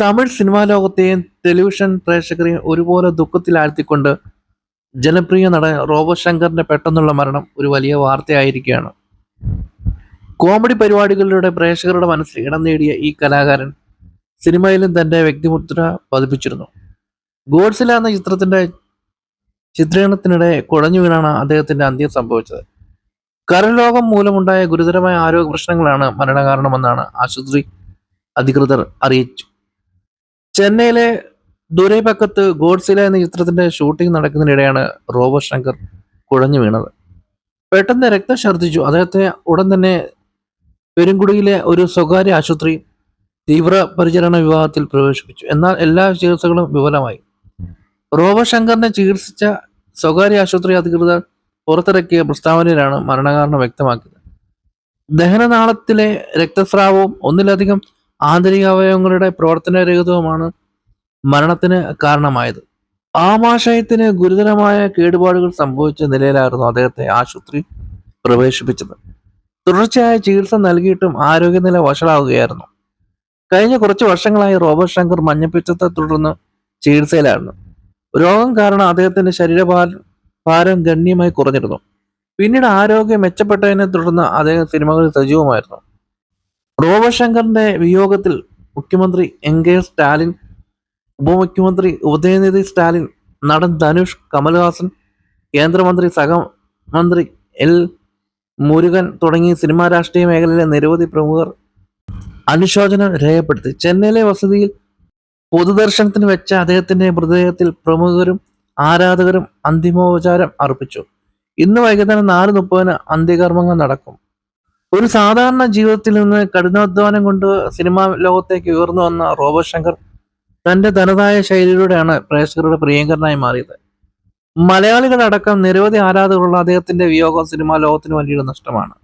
Tamil cinema ലോകത്തെയും television പ്രേക്ഷകരെയും ഒരുപോലെ ദുഃഖത്തിലാഴ്ത്തിക്കൊണ്ട് ജനപ്രിയ നടൻ റോബോ ശങ്കറിന്റെ പെട്ടെന്നുള്ള മരണം ഒരു വലിയ വാർത്തയായിരിക്കുകയാണ്. കോമഡി പരിപാടികളിലൂടെ പ്രേക്ഷകരുടെ മനസ്സിൽ ഇടം നേടിയ ഈ കലാകാരൻ സിനിമയിലും തന്റെ വ്യക്തിമുദ്ര പതിപ്പിച്ചിരുന്നു. ഗോഡ്സില എന്ന ചിത്രത്തിന്റെ ചിത്രീകരണത്തിനിടെ കുഴഞ്ഞു വീണാണ് അദ്ദേഹത്തിന്റെ അന്ത്യം സംഭവിച്ചത്. കരലോകം മൂലമുണ്ടായ ഗുരുതരമായ ആരോഗ്യ പ്രശ്നങ്ങളാണ് മരണകാരണമെന്നാണ് ആശുപത്രി അധികൃതർ അറിയിച്ചു. ചെന്നൈയിലെ ദുരൈപക്കത്ത് ഗോഡ്സില എന്ന ചിത്രത്തിന്റെ ഷൂട്ടിംഗ് നടക്കുന്നതിനിടെയാണ് റോബോ ശങ്കർ കുഴഞ്ഞു വീണത്. പെട്ടെന്ന് രക്തം ഛർദ്ദിച്ചു. അദ്ദേഹത്തെ ഉടൻ തന്നെ പെരുങ്കുടിയിലെ ഒരു സ്വകാര്യ ആശുപത്രി തീവ്ര പരിചരണ വിഭാഗത്തിൽ പ്രവേശിപ്പിച്ചു. എന്നാൽ എല്ലാ ചികിത്സകളും വിഫലമായി. റോബോ ശങ്കറിനെ ചികിത്സിച്ച സ്വകാര്യ ആശുപത്രി അധികൃതർ പുറത്തിറക്കിയ പ്രസ്താവനയിലാണ് മരണകാരണം വ്യക്തമാക്കിയത്. ദഹനനാളത്തിലെ രക്തസ്രാവവും ഒന്നിലധികം ആന്തരിക അവയവങ്ങളുടെ പ്രവർത്തനരഹിതവുമാണ് മരണത്തിന് കാരണമായത്. ആമാശയത്തിന് ഗുരുതരമായ കേടുപാടുകൾ സംഭവിച്ച നിലയിലായിരുന്നു അദ്ദേഹത്തെ ആശുപത്രി പ്രവേശിപ്പിച്ചത്. തുടർച്ചയായ ചികിത്സ നൽകിയിട്ടും ആരോഗ്യനില വഷളാവുകയായിരുന്നു. കഴിഞ്ഞ കുറച്ച് വർഷങ്ങളായി റോബർട്ട് ശങ്കർ മഞ്ഞപ്പിത്തത്തെ തുടർന്ന് ചികിത്സയിലായിരുന്നു. രോഗം കാരണം അദ്ദേഹത്തിന്റെ ശരീരഭാരം ഭാരം ഗണ്യമായി കുറഞ്ഞിരുന്നു. പിന്നീട് ആരോഗ്യം മെച്ചപ്പെട്ടതിനെ തുടർന്ന് അദ്ദേഹം സിനിമകളിൽ സജീവമായിരുന്നു. റോബോ ശങ്കറിന്റെ വിയോഗത്തിൽ മുഖ്യമന്ത്രി എൻ കെ സ്റ്റാലിൻ ഉപമുഖ്യമന്ത്രി ഉദയനിധി സ്റ്റാലിൻ നടൻ ധനുഷ് കമൽഹാസൻ കേന്ദ്രമന്ത്രി സഹമന്ത്രി എൽ. മുരുകൻ തുടങ്ങി സിനിമാ രാഷ്ട്രീയ മേഖലയിലെ നിരവധി പ്രമുഖർ അനുശോചനം രേഖപ്പെടുത്തി. ചെന്നൈയിലെ വസതിയിൽ പൊതുദർശനത്തിന് വെച്ച അദ്ദേഹത്തിന്റെ മൃതദേഹത്തിൽ പ്രമുഖരും ആരാധകരും അന്തിമോപചാരം അർപ്പിച്ചു. ഇന്ന് വൈകുന്നേരം നാല് മുപ്പതിന് അന്ത്യകർമ്മങ്ങൾ നടക്കും. ഒരു സാധാരണ ജീവിതത്തിൽ നിന്ന് കഠിനാധ്വാനം കൊണ്ട് സിനിമാ ലോകത്തേക്ക് ഉയർന്നു വന്ന റോബോ ശങ്കർ തന്റെ തനതായ ശൈലിയിലൂടെയാണ് പ്രേക്ഷകരുടെ പ്രിയങ്കരനായി മാറിയത്. മലയാളികളടക്കം നിരവധി ആരാധകരുള്ള അദ്ദേഹത്തിന്റെ വിയോഗം സിനിമാ ലോകത്തിന് വലിയൊരു നഷ്ടമാണ്.